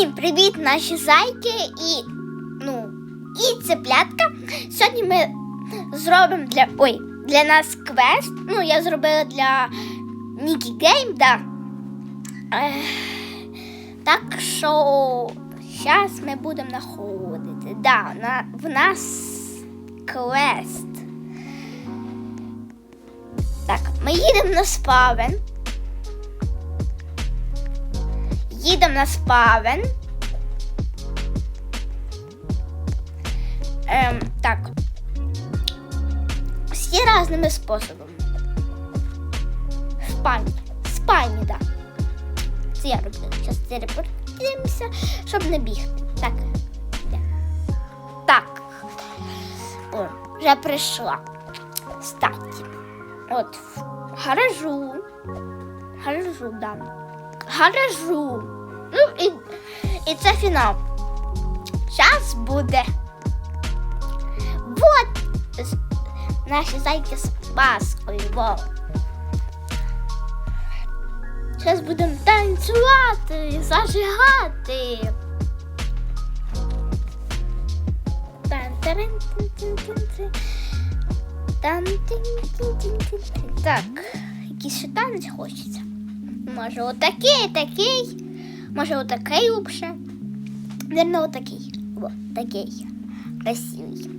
Всім привіт, наші зайки і ну і цеплятка. Сьогодні ми зробимо для ой, для нас квест. Ну, я зробила для Нікі Гейм, да. Так що зараз ми будемо знаходити. Да, на, в нас квест. Так, ми їдемо на спавен. Їдемо на спавен. Ем, так. Всі різними способами. Спальні. Спальні, так. Да. Це я роблю. Зараз телепортуємося, щоб не бігти. Так. Так. О, вже прийшла. Статі. От в гаражу. Гаражу, да. Гаражу. Ну і, і це фінал. Зараз буде. Вот наші зайки з паскою. Зараз будемо танцювати, зажигати. Так, якийсь ще танець хочеться. Може отакий, такий. Може отакий лучше. Наверно, отакий. О, такий. Красивий.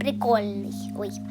Прикольний. Ой.